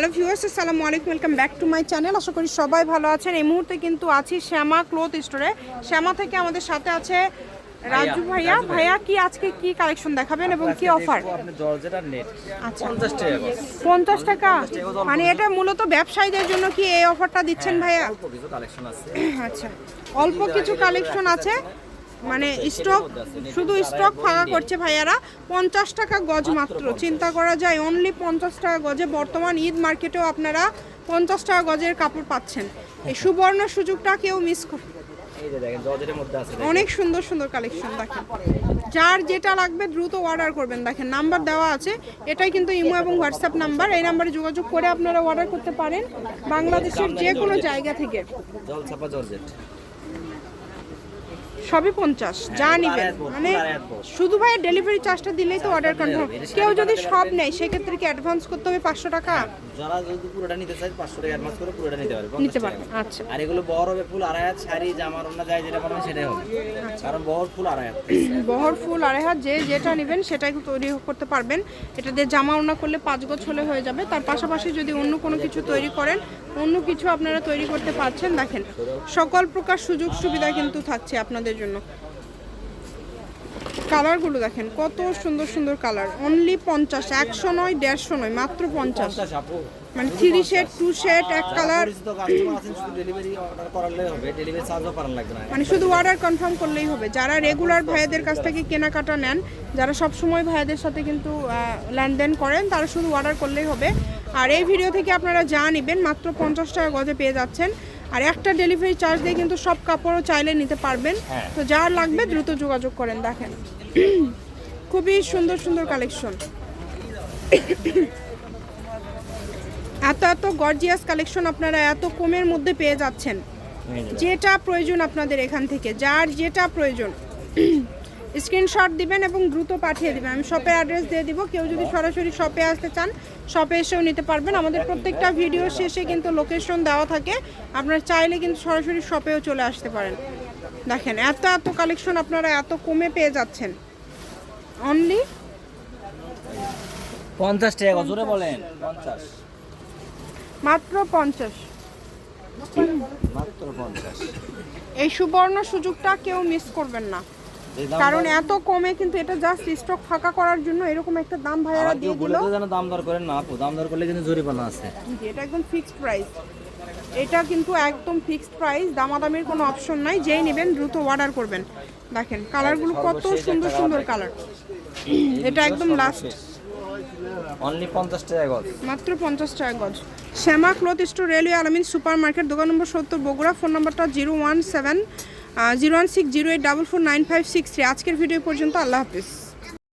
Hello viewers আসসালামু আলাইকুম welcome back to my channel. আশা করি সবাই ভালো আছেন। এই মুহূর্তে কিন্তু আছি শ্যামা ক্লথ স্টোরে। শ্যামা থেকে আমাদের সাথে আছে রাজু ভাইয়া। ভাইয়া। কি আজকে কি কালেকশন দেখাবেন এবং কি অফার আচ্ছা। 50 টাকা করে। পঞ্চাশ টাকা? মানে এটা মূলত ব্যবসায়ীদের জন্য কি এই অফারটা দিচ্ছেন ভাইয়া? কালেকশন আছে। আচ্ছা। অল্প কিছু কালেকশন আছে। মানে স্টক শুধু স্টক ফাঁকা করছে ভাইয়ারা। পঞ্চাশ টাকা গজ মাত্র চিন্তা করা যায় অনলি পঞ্চাশ টাকা গজে বর্তমান ঈদ মার্কেটেও আপনারা পঞ্চাশ টাকা গজের কাপড় পাচ্ছেন। এই সুবর্ণ সুযোগটা কেউ মিস কর অনেক সুন্দর সুন্দর কালেকশন দেখেন। যার যেটা লাগবে দ্রুত অর্ডার করবেন দেখেন নাম্বার দেওয়া আছে। এটাই কিন্তু ইমো এবং হোয়াটসঅ্যাপ নাম্বার এই নাম্বারে যোগাযোগ করে আপনারা অর্ডার করতে পারেন বাংলাদেশের যে কোনো জায়গা থেকে। জর্জেট। সবই পঞ্চাশ যা হ্যাঁ, নিবেন। মানে। শুধু ভাই ডেলিভারি চার্জটা দিলেই তো অর্ডার কনফার্ম কেউ যদি সব নেয় সেক্ষেত্রে কি অ্যাডভান্স করতে হবে পাঁচশো টাকা? যারা যদি পুরোটা নিতে চায় 500 টাকা অ্যাডভান্স করে পুরোটা নিতে পারবে। নিতে টাকা। পারবেন আচ্ছা। আর এগুলো বড় হবে ফুল আড়াই হাত শাড়ি জামার অন্য যায় যেটা পারবেন সেটাই হবে। আচ্ছা। কারণ বড় ফুল আড়াই হাত। বহর ফুল আড়াই হাত যে যেটা নেবেন সেটাই তৈরি করতে পারবেন। এটা দিয়ে জামা ওড়না করলে পাঁচ গজ হলে হয়ে যাবে। তার পাশাপাশি যদি অন্য কোনো কিছু তৈরি করেন অন্য কিছু আপনারা তৈরি করতে পারছেন দেখেন সকল প্রকার সুযোগ সুবিধা কিন্তু থাকছে আপনাদের জন্য। কালারগুলো দেখেন কত সুন্দর সুন্দর কালার। অনলি পঞ্চাশ একশো নয় দেড়শো নয় মাত্র পঞ্চাশ। মানে থ্রি শেড টু শেড এক কালার মানে শুধু অর্ডার কনফার্ম করলেই হবে। যারা রেগুলার ভাইয়াদের কাছ থেকে কেনাকাটা নেন যারা সব সময় ভাইয়াদের সাথে কিন্তু লেনদেন করেন তারা শুধু অর্ডার করলেই হবে। আর এই ভিডিও থেকে আপনারা যা নেবেন মাত্র পঞ্চাশ টাকা গজে পেয়ে যাচ্ছেন। আর একটা ডেলিভারি চার্জ দিয়ে কিন্তু সব কাপড়ও চাইলে নিতে পারবেন। হ্যাঁ। তো যার লাগবে দ্রুত যোগাযোগ করেন দেখেন। খুবই সুন্দর সুন্দর কালেকশন এত এত গর্জিয়াস কালেকশন আপনারা এত কমের মধ্যে পেয়ে যাচ্ছেন। যেটা প্রয়োজন আপনাদের এখান থেকে যার যেটা প্রয়োজন। স্ক্রিনশট দিবেন এবং দ্রুত পাঠিয়ে দিবেন। আমি শপের অ্যাড্রেস দিয়ে দিব। কেউ যদি সরাসরি শপে আসতে চান শপে এসেও নিতে পারবেন। আমাদের প্রত্যেকটা ভিডিও শেষে কিন্তু লোকেশন দেওয়া থাকে। আপনারা চাইলে কিন্তু সরাসরি শপেও চলে আসতে পারেন। দেখেন এত এত কালেকশন আপনারা এত কমে পেয়ে যাচ্ছেন। অনলি 50 টাকা জোরে বলেন। 50 মাত্র পঞ্চাশ। মাত্র 50 এই সুবর্ণ সুযোগটা কেউ মিস করবেন না। কারণ এত কমে কিন্তু এটা জাস্ট স্টক ফাঁকা করার জন্য এরকম একটা দাম ভাইয়ারা দিয়ে দিল। যেন দাম দর করেন না আপু দাম দর করলে কিন্তু জরিমানা আছে। এটা একদম ফিক্সড প্রাইস এটা কিন্তু একদম ফিক্সড প্রাইস দামাদামির কোনো অপশন নাই যেই নেবেন দ্রুত অর্ডার করবেন। দেখেন কালারগুলো কত সুন্দর সুন্দর কালার এটা একদম লাস্ট অনলি 50 টাকা গজ। মাত্র পঞ্চাশ টাকা গজ। Shyama cloth store railway Alamin super market দোকান নম্বর সত্তর বগুড়া ফোন নম্বরটা zero one seven. Zero one six zero eight double four nine five six three. আজকের ভিডিও পর্যন্ত আল্লাহ হাফিজ।